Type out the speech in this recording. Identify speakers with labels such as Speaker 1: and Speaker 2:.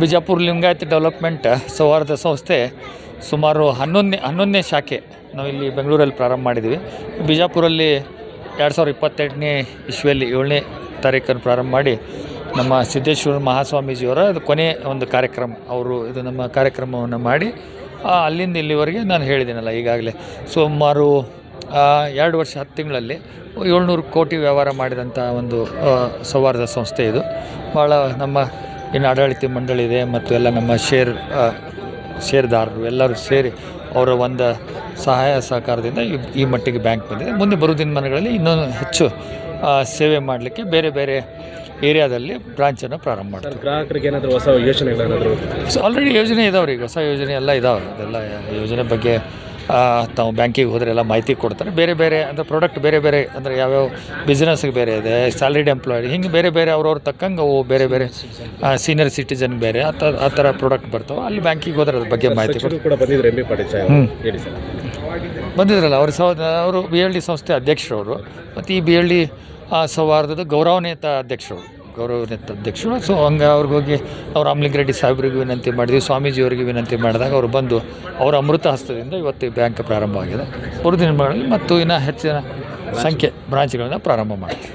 Speaker 1: Bijapur Lingayat development ಸೌಹಾರ್ದ ಸಂಸ್ಥೆ ಸುಮಾರು ಹನ್ನೊಂದನೇ ಹನ್ನೊಂದನೇ ಶಾಖೆ ನಾವು ಇಲ್ಲಿ ಬೆಂಗಳೂರಲ್ಲಿ ಪ್ರಾರಂಭ ಮಾಡಿದ್ದೀವಿ. ಬಿಜಾಪುರಲ್ಲಿ ಎರಡು ಸಾವಿರದ ಇಪ್ಪತ್ತೆಂಟನೇ ಇಶ್ವಿಯಲ್ಲಿ ಏಳನೇ ತಾರೀಕನ್ನು ಪ್ರಾರಂಭ ಮಾಡಿ ನಮ್ಮ ಸಿದ್ದೇಶ್ವರ ಮಹಾಸ್ವಾಮೀಜಿಯವರ ಅದು ಕೊನೆ ಒಂದು ಕಾರ್ಯಕ್ರಮ. ಅವರು ಇದು ನಮ್ಮ ಕಾರ್ಯಕ್ರಮವನ್ನು ಮಾಡಿ ಅಲ್ಲಿಂದ ಇಲ್ಲಿವರೆಗೆ ನಾನು ಹೇಳಿದ್ದೀನಲ್ಲ ಈಗಾಗಲೇ. ಸುಮಾರು ಎರಡು ವರ್ಷ, ಹತ್ತು ತಿಂಗಳಲ್ಲಿ ಏಳ್ನೂರು ಕೋಟಿ ವ್ಯವಹಾರ ಮಾಡಿದಂಥ ಒಂದು ಸೌಹಾರ್ದ ಸಂಸ್ಥೆ ಇದು. ಭಾಳ ನಮ್ಮ ಏನು ಆಡಳಿತ ಮಂಡಳಿ ಇದೆ ಮತ್ತು ಎಲ್ಲ ನಮ್ಮ ಶೇರ್ ಷೇರ್ದಾರರು ಎಲ್ಲರೂ ಸೇರಿ ಅವರ ಒಂದು ಸಹಾಯ ಸಹಕಾರದಿಂದ ಈ ಈ ಮಟ್ಟಿಗೆ ಬ್ಯಾಂಕ್ ಬಂದಿದೆ. ಮುಂದೆ ಬರುವ ದಿನಮಾನಗಳಲ್ಲಿ ಇನ್ನೂ ಹೆಚ್ಚು ಸೇವೆ ಮಾಡಲಿಕ್ಕೆ ಬೇರೆ ಬೇರೆ ಏರಿಯಾದಲ್ಲಿ ಬ್ರಾಂಚನ್ನು ಪ್ರಾರಂಭ ಮಾಡ್ತಾರೆ
Speaker 2: ಗ್ರಾಹಕರಿಗೆ ಏನಾದರೂ ಹೊಸ ಯೋಜನೆಗಳೇನಾದರೂ?
Speaker 1: ಸೊ ಆಲ್ರೆಡಿ ಯೋಜನೆ ಇದಾವೆ ರೀ ಹೊಸ ಯೋಜನೆ ಎಲ್ಲ ಇದಾವೆ. ಅದೆಲ್ಲ ಯೋಜನೆ ಬಗ್ಗೆ ತಾವು ಬ್ಯಾಂಕಿಗೆ ಹೋದರೆ ಎಲ್ಲ ಮಾಹಿತಿ ಕೊಡ್ತಾರೆ. ಬೇರೆ ಬೇರೆ ಅಂದರೆ ಪ್ರಾಡಕ್ಟ್ ಬೇರೆ ಬೇರೆ ಅಂದರೆ ಯಾವ್ಯಾವ ಬಿಸ್ನೆಸ್ಗೆ ಬೇರೆ ಇದೆ ಸ್ಯಾಲ್ರಿಡ್ ಎಂಪ್ಲಾಯ್ಡ್ ಹಿಂಗೆ ಬೇರೆ ಬೇರೆ ಅವ್ರವ್ರ ತಕ್ಕಂಗೆ ಅವು ಬೇರೆ ಬೇರೆ ಸೀನಿಯರ್ ಸಿಟಿಜನ್ ಬೇರೆ ಆ ಥರ ಆ ಥರ ಪ್ರಾಡಕ್ಟ್ ಬರ್ತಾವೆ. ಅಲ್ಲಿ ಬ್ಯಾಂಕಿಗೆ ಹೋದ್ರೆ ಅದ್ರ ಬಗ್ಗೆ ಮಾಹಿತಿ ಬಂದಿದ್ರಲ್ಲ ಅವ್ರ ಸಹ ಅವರು ಬಿ ಎಲ್ ಡಿ ಸಂಸ್ಥೆ ಅಧ್ಯಕ್ಷರವರು. ಮತ್ತು ಈ ಬಿ ಎಲ್ ಡಿ ಸೌಹಾರ್ದದ ಗೌರವಾನ್ವಿತ ಅಧ್ಯಕ್ಷರು ಗೌರವಾನ್ವಿತ ಅಧ್ಯಕ್ಷರು. ಸೊ ಹಂಗೆ ಅವ್ರಿಗೆ ಹೋಗಿ ಅವ್ರು ರಾಮಲಿಂಗರೆಡ್ಡಿ ಸಾಹೇಬ್ರಿಗೆ ವಿನಂತಿ ಮಾಡಿದ್ವಿ, ಸ್ವಾಮೀಜಿಯವರಿಗೆ ವಿನಂತಿ ಮಾಡಿದಾಗ ಅವರು ಬಂದು ಅವರ ಅಮೃತ ಹಸ್ತದಿಂದ ಇವತ್ತು ಬ್ಯಾಂಕ್ ಪ್ರಾರಂಭ ಆಗಿದೆ. ದಿನಗಳಲ್ಲಿ ಮತ್ತು ಇನ್ನೂ ಹೆಚ್ಚಿನ ಸಂಖ್ಯೆ ಬ್ರಾಂಚ್ಗಳನ್ನು ಪ್ರಾರಂಭ ಮಾಡ್ತೀವಿ.